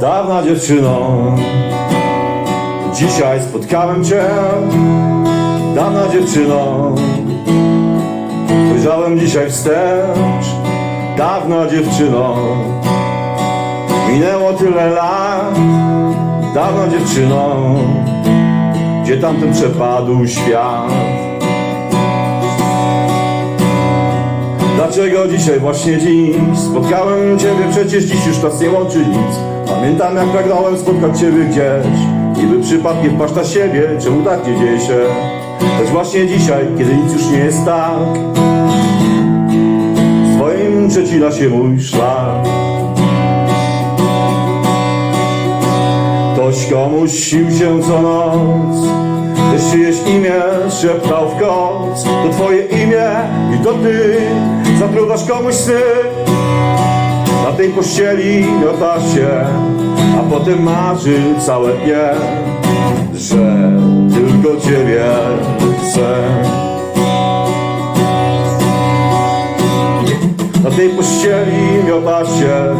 Dawna dziewczyno, dzisiaj spotkałem cię. Dawna dziewczyno, spojrzałem dzisiaj wstecz. Dawna dziewczyno, minęło tyle lat. Dawna dziewczyno, gdzie tamten przepadł świat? Dlaczego dzisiaj, właśnie dziś? Spotkałem Ciebie, przecież dziś już nas nie łączy nic. Pamiętam jak pragnąłem spotkać Ciebie gdzieś. Niby przypadkiem patrz na siebie, czemu tak nie dzieje się? Lecz właśnie dzisiaj, kiedy nic już nie jest tak Swoim przecina się mój szlak. Ktoś komuś sił się co noc Też czyjeś imię szeptał w koc. To twoje imię i to ty Zatruwasz komuś sny Na tej pościeli się A potem marzy całe dnie Że tylko ciebie chcę. Na tej pościeli miota się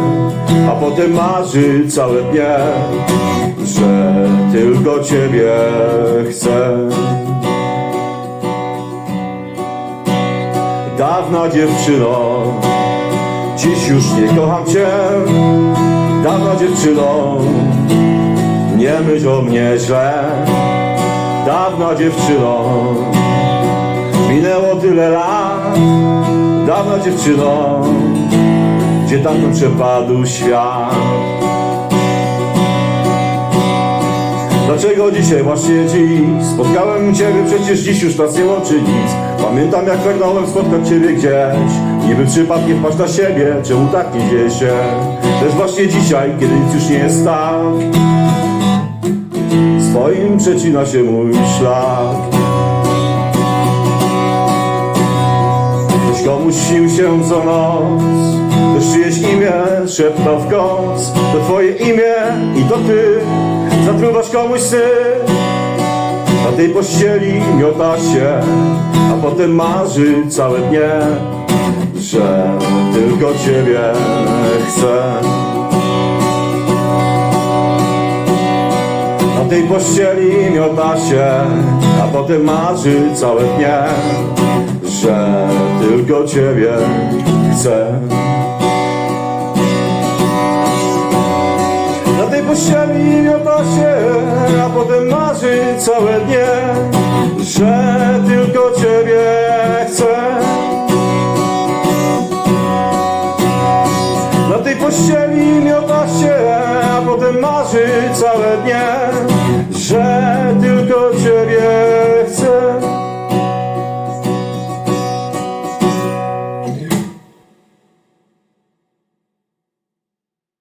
A potem marzy całe dnie Że tylko ciebie chcę Dawna dziewczyno. Dziś już nie kocham cię Dawna dziewczyno. Nie myśl o mnie źle Dawna dziewczyno. Minęło tyle lat Dawna dziewczyno. Gdzie tamten przepadł świat Dlaczego dzisiaj, właśnie dziś Spotkałem Ciebie, przecież dziś już nas nie łączy nic Pamiętam jak pragnąłem spotkać Ciebie gdzieś. Niby przypadkiem patrz na siebie, czemu tak nie dzieje się? Też właśnie dzisiaj, kiedy nic już nie jest tak Swoim przecina się mój szlak. Ktoś komuś sił się co noc. Ktoś czyjeś imię szeptał w koc To twoje imię i to ty Zatruwasz komuś sny Na tej pościeli miota się A potem marzy całe dnie Że tylko ciebie chcę. Na tej pościeli miota się A potem marzy całe dnie Że tylko ciebie chcę Pościeli miota się A potem marzy całe dnie Że tylko ciebie chcę Na tej pościeli miota się, a potem marzy całe dnie, że tylko Ciebie chcę.